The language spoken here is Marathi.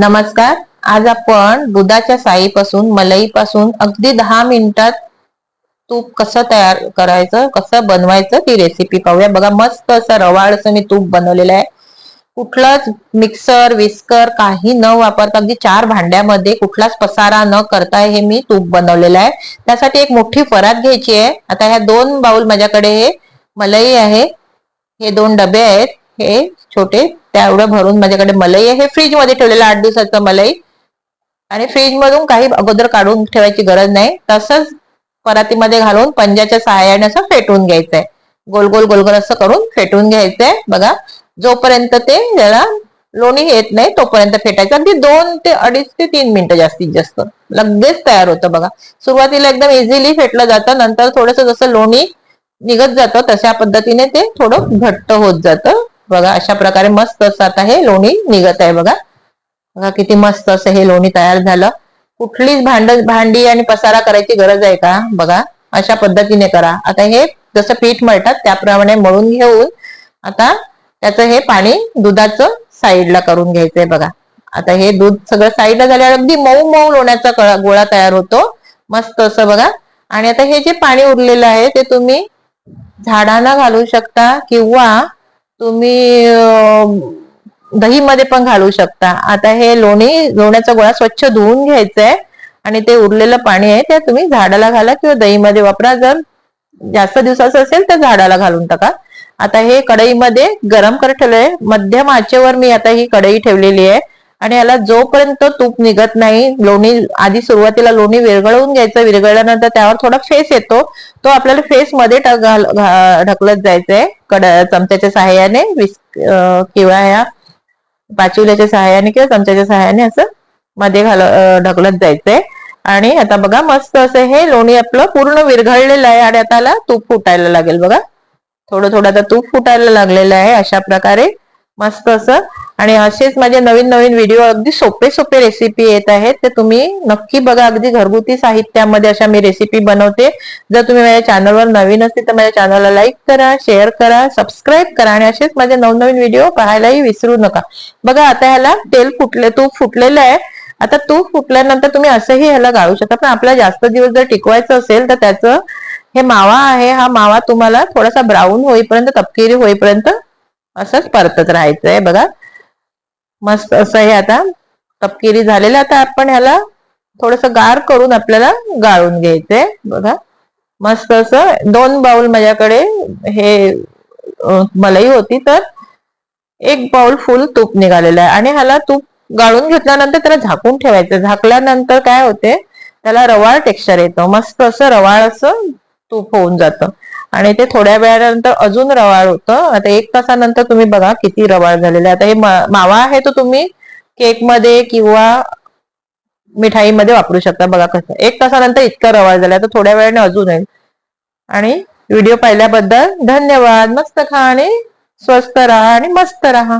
नमस्कार. आज आपण दुधाच्या साईपासून मलईपासून अगदी दहा मिनिटात तूप कसं तयार करायचं कसं बनवायचं ती रेसिपी पाहूया. बघा मस्त असं रवाळ असं मी तूप बनवलेलं आहे. कुठलाच मिक्सर विस्कर काही न वापरता अगदी चार भांड्यामध्ये कुठलाच पसारा न करता हे मी तूप बनवलेलं आहे. त्यासाठी एक मोठी परात घ्यायची आहे. आता ह्या दोन बाउल माझ्याकडे हे मलई आहे. हे दोन डबे आहेत. हे छोटे त्याएवढं भरून माझ्याकडे मलई आहे. हे फ्रीजमध्ये ठेवलेलं आठ दिवसाचं मलई. आणि फ्रीज मधून काही अगोदर काढून ठेवायची गरज नाही. तसंच परातीमध्ये घालून पंजाच्या सहाय्याने असं फेटून घ्यायचंय. गोल गोल गोल गोल असं करून फेटून घ्यायचंय. बघा जोपर्यंत ते त्याला लोणी येत नाही तोपर्यंत फेटायचं. अगदी दोन ते अडीच ते तीन मिनिटं जास्तीत जास्त. लगेच तयार होतं बघा. सुरुवातीला एकदम इझिली फेटलं जातं. नंतर थोडस जसं लोणी निघत जातं तशा पद्धतीने ते थोडं घट्ट होत जातं. बघा अशा प्रकारे मस्त असं आता हे लोणी निघत आहे बघा. बघा किती मस्त असं हे लोणी तयार झालं. कुठलीच भांड भांडी आणि पसारा करायची गरज आहे का? बघा अशा पद्धतीने करा. आता हे जसं पीठ मळतात त्याप्रमाणे मळून घेऊन आता त्याचं हे पाणी दुधाचं साईडला करून घ्यायचंय बघा. आता हे दूध सगळं साईडला झाल्यावर अगदी मऊ मऊ लोण्याचा गोळा तयार होतो. मस्त असं बघा. आणि आता हे जे पाणी उरलेलं आहे ते तुम्ही झाडांना घालू शकता किंवा तुम्ही दही मध्ये पण घालू शकता. आता हे लोणी लोण्याचा गोळा स्वच्छ धुवून घ्यायचंय आणि ते उरलेलं पाणी आहे ते तुम्ही झाडाला घाला किंवा दहीमध्ये वापरा. जर जास्त दिवसाचं असेल तर झाडाला घालून टाका. आता हे कढईमध्ये गरम करत ठेवलंय. मध्यम आचेवर मी आता ही कढई ठेवलेली आहे. आणि याला जोपर्यंत तूप निघत नाही लोणी आधी सुरुवातीला लोणी विरघळवून घ्यायचं विरघळल्यानंतर त्यावर थोडा फेस येतो तो आपल्याला फेस मध्ये ढकलत जायचंय. कड चमच्याच्या सहाय्याने किंवा या पाचुल्याच्या सहाय्याने किंवा चमच्याच्या सहाय्याने असं मध्ये घाल ढकलत जायचंय. आणि आता बघा मस्त असं हे लोणी आपलं पूर्ण विरघळलेलं आहे आणि आता तूप फुटायला लागेल बघा. थोडं थोडं आता तूप फुटायला लागलेलं आहे अशा प्रकारे. मस्त असं आणि असेच माझे नवीन नवीन व्हिडिओ अगदी सोपे सोपे रेसिपी येत आहेत. ते तुम्ही नक्की बघा. अगदी घरगुती साहित्यामध्ये अशा मी रेसिपी बनवते. जर तुम्ही माझ्या चॅनलवर नवीन असतील तर माझ्या चॅनलला लाईक करा शेअर करा सबस्क्राईब करा आणि असेच माझे नवनवीन व्हिडिओ पाहायलाही विसरू नका. बघा आता ह्याला तेल फुटले तूप फुटलेलं आहे. आता तूप फुटल्यानंतर तुम्ही असंही ह्याला गाळू शकता. पण आपल्याला जास्त दिवस जर टिकवायचं असेल तर त्याचं हे मावा आहे. हा मावा तुम्हाला थोडासा ब्राऊन होईपर्यंत तपकिरी होईपर्यंत असंच परतत आहे बघा मस्त असं हे आता. तपकिरी झालेलं आता आपण ह्याला थोडस गार करून आपल्याला गाळून घ्यायचंय. बघा. मस्त असं दोन बाउल माझ्याकडे हे मलई होती तर एक बाउल फुल तूप निघालेलं आहे. आणि ह्याला तूप गाळून घेतल्यानंतर त्याला झाकून ठेवायचं. झाकल्यानंतर काय होते? त्याला रवाळ टेक्स्चर येतं. मस्त असं रवाळ असं तूप होऊन जातं. आणि ते थोड्या वेळानंतर अजून रवाळ होतं. आता एक तासानंतर तुम्ही बघा किती रवाळ झालेलं आता हे मावा आहे तो तुम्ही केकमध्ये किंवा मिठाईमध्ये वापरू शकता. बघा कसं एक तासानंतर इतका रवाळ झाला तर थोड्या वेळाने अजून आहे. आणि व्हिडिओ पाहिल्याबद्दल धन्यवाद. मस्त खा आणि स्वस्त राहा आणि मस्त राहा.